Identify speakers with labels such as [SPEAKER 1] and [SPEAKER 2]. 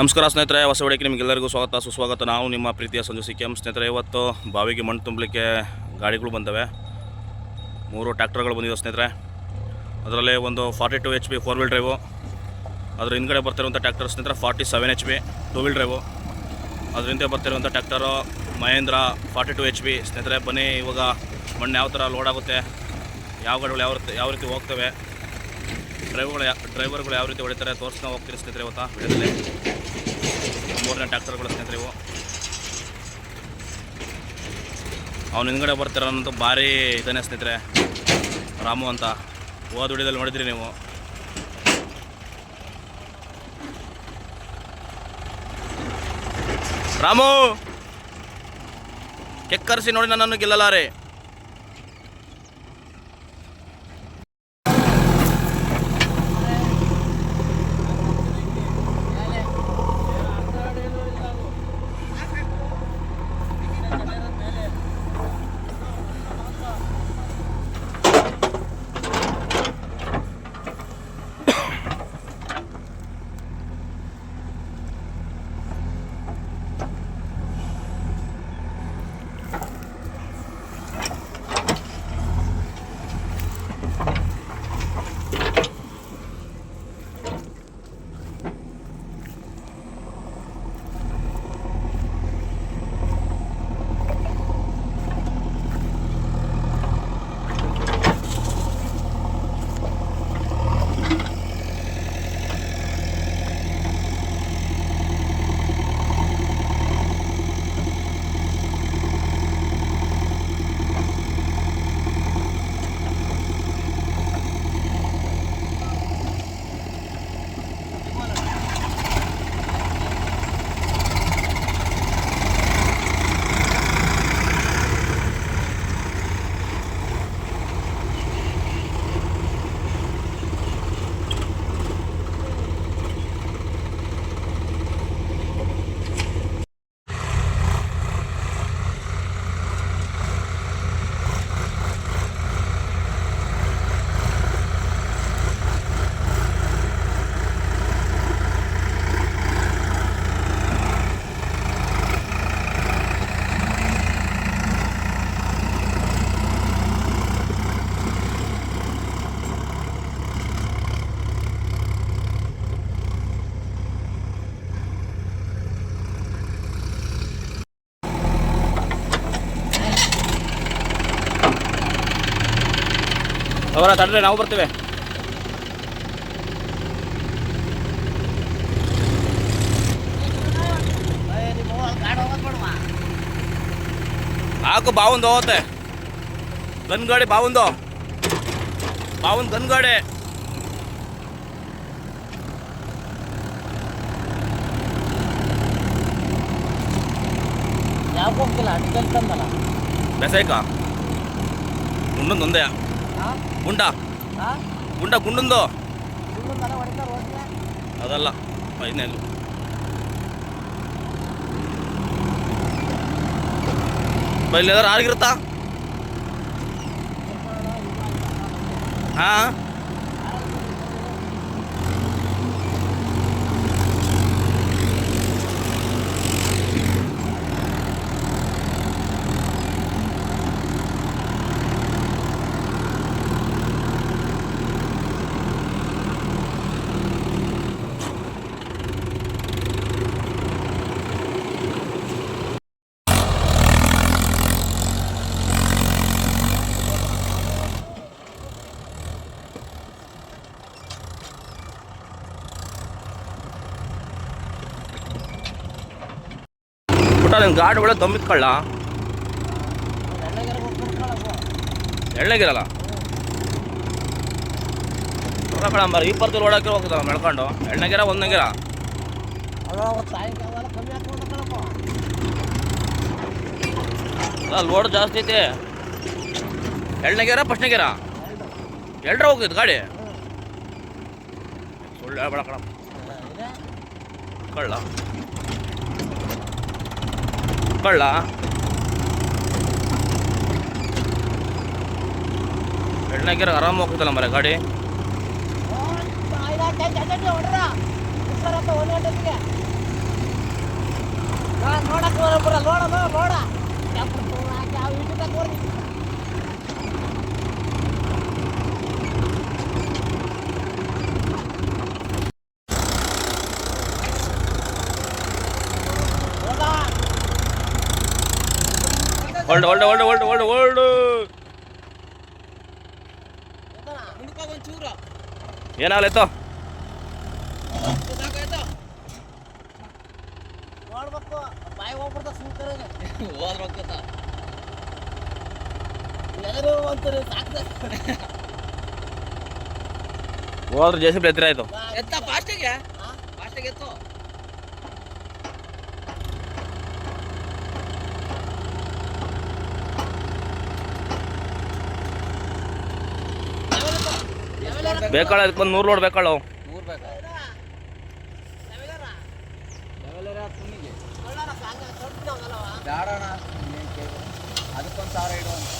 [SPEAKER 1] ನಮಸ್ಕಾರ ಸ್ನೇಹಿತರೆ, ಹೊಸ ಹೊಡಿಕೆ ನಿಮಗೆಲ್ಲರಿಗೂ ಸ್ವಾಗತ, ಸುಸ್ವಾಗತ. ನಾವು ನಿಮ್ಮ ಪ್ರೀತಿಯ ಸಂಜು ಸಿ ಕೆ ಎಂ ಸ್ನೇಹಿತರೆ, ಇವತ್ತು ಬಾವಿಗೆ ಮಣ್ಣು ತುಂಬಲಿಕ್ಕೆ ಗಾಡಿಗಳು ಬಂದವೆ. ಮೂರು ಟ್ಯಾಕ್ಟರ್ಗಳು ಬಂದಿವೆ ಸ್ನೇಹಿತರೆ. ಅದರಲ್ಲಿ ಒಂದು forty two H P four wheel drive ಅದರ ಹಿಂದ್ಗಡೆ ಬರ್ತಿರುವಂಥ ಟ್ಯಾಕ್ಟರ್ ಸ್ನೇಹಿತರೆ, forty seven H P two wheel drive ಅದ್ರ ಹಿಂದೆ ಬರ್ತಿರುವಂಥ tractor Mahindra forty two H P ಸ್ನೇಹಿತರೆ, ಬನ್ನಿ, ಇವಾಗ ಮಣ್ಣು ಯಾವ ಥರ ಲೋಡ್ ಆಗುತ್ತೆ, ಯಾವ ಗಾಡಿಗಳು ಯಾವ ರೀತಿ ಯಾವ ರೀತಿ ಹೋಗ್ತವೆ ಡ್ರೈವರ್ಗಳು ಯಾ ಡ್ರೈವರ್ಗಳು ಯಾವ ರೀತಿ ಹೊಡಿತಾರೆ, ತೋರಿಸ್ಕೊಂಡು ಹೋಗ್ತೀನಿ ಸ್ನೇಹಿತರೆ ಇವತ್ತು ಮೂರನೇ ಟ್ಯಾಕ್ಟರ್ಗಳು ಸ್ನೇಹಿತರೆ ಇವು. ಅವ್ನು ಹಿಂದ್ಗಡೆ ಬರ್ತಿರೋನಂತೂ ಭಾರಿ ಇದ್ದಾನೆ ಸ್ನೇಹಿತರೆ, ರಾಮು ಅಂತ. ಹೋದ ವಿಡಿಯೋದಲ್ಲಿ ನೋಡಿದ್ರಿ ನೀವು. ರಾಮು! ಕೆಕ್ಕರಿಸಿ ನೋಡಿ ನನ್ನನ್ನು ಗೆಲ್ಲಲಾರೆ. ಅವರ ತಡ್ರೆ ನಾವು ಬರ್ತೇವೆ. ಹಾಕು ಬಾವುಂದು ಹೋಗುತ್ತೆ. ಗನ್ ಗಾಡಿ ಬಾವುಂದು. ಬಾವುನ್ ಗನ್ ಗಾಡಿ
[SPEAKER 2] ಯಾಕೆ ಹೋಗ್ತಿಲ್ಲ
[SPEAKER 1] ಬೆಸಾಯ್ಕ ಗುಂಡೊಂದು ಒಂದೇ ಗುಂಡ. ಗುಂಡ ಗುಂಡುಂದು. ಅದಲ್ಲ ಐದನೇದು ಬೈಲೇದಾರ ಆಗಿರುತ್ತಾ ಹಾಂ? ಪುಟ್ಟ ನಿನ್ನ ಗಾಡಿ ಒಳ್ಳೆ
[SPEAKER 2] ಹೋಗ್ಬಿಡ್ತಾಳಪ್ಪ
[SPEAKER 1] ಎಣ್ಣೆಗಿರಲ್ಲ ಕಳಂಬಾರ ಇಪ್ಪತ್ತು ಲೋಡಕ್ಕೆ ಹೋಗ್ತದ ಮೆಳ್ಕೊಂಡು ಎಣ್ಣೆಗಿರ ಒಂದಂಗಿರ ಲೋಡ್ ಜಾಸ್ತಿ ಐತಿ. ಎಣ್ಣೆಗಿರ ಫಸ್ಟ್ನೆಗಿರ ಎಲ್ರ ಹೋಗಿದ್ದು ಗಾಡಿ? ಸುಳ್ಳು ಹೇಳ್ಬೇಡ
[SPEAKER 2] ಕಳ
[SPEAKER 1] ಕಳ್ಳ. ಕಳ್ಳ. ಎಣ್ಣೆಗಿರ ಆರಾಮ ಹೋಗ್ತಲ್ಲ ಮರ ಗಾಡಿ?
[SPEAKER 2] ನೋಡಕ್ಕೆ ಬರಬ್ಬರ ನೋಡ ನೋಡ. ಯಾವ
[SPEAKER 1] hold hold hold hold hold hold ಏನಾಗ್ಲೈತೋ? ಹೋದ್ರ ಜೆ ಸಿ ಬಿ ಎತ್ತಿರ ಆಯ್ತು.
[SPEAKER 2] ಎತ್ತ ಫಾಸ್ಟಿಗೆ ಫಾಸ್ಟಿಗೆ ಎತ್ತು.
[SPEAKER 1] ಬೇಕಾಳ ಅದಕ್ಕೆ ಒಂದು ನೂರು ಲೋಡ್ ಬೇಕಾಳು
[SPEAKER 2] ನೂರು ಬೇಕಾ
[SPEAKER 3] ಬೇಡಣ ಅದಕ್ಕೊಂದು ಸಾವಿರ ಇಡು ಅಂತ.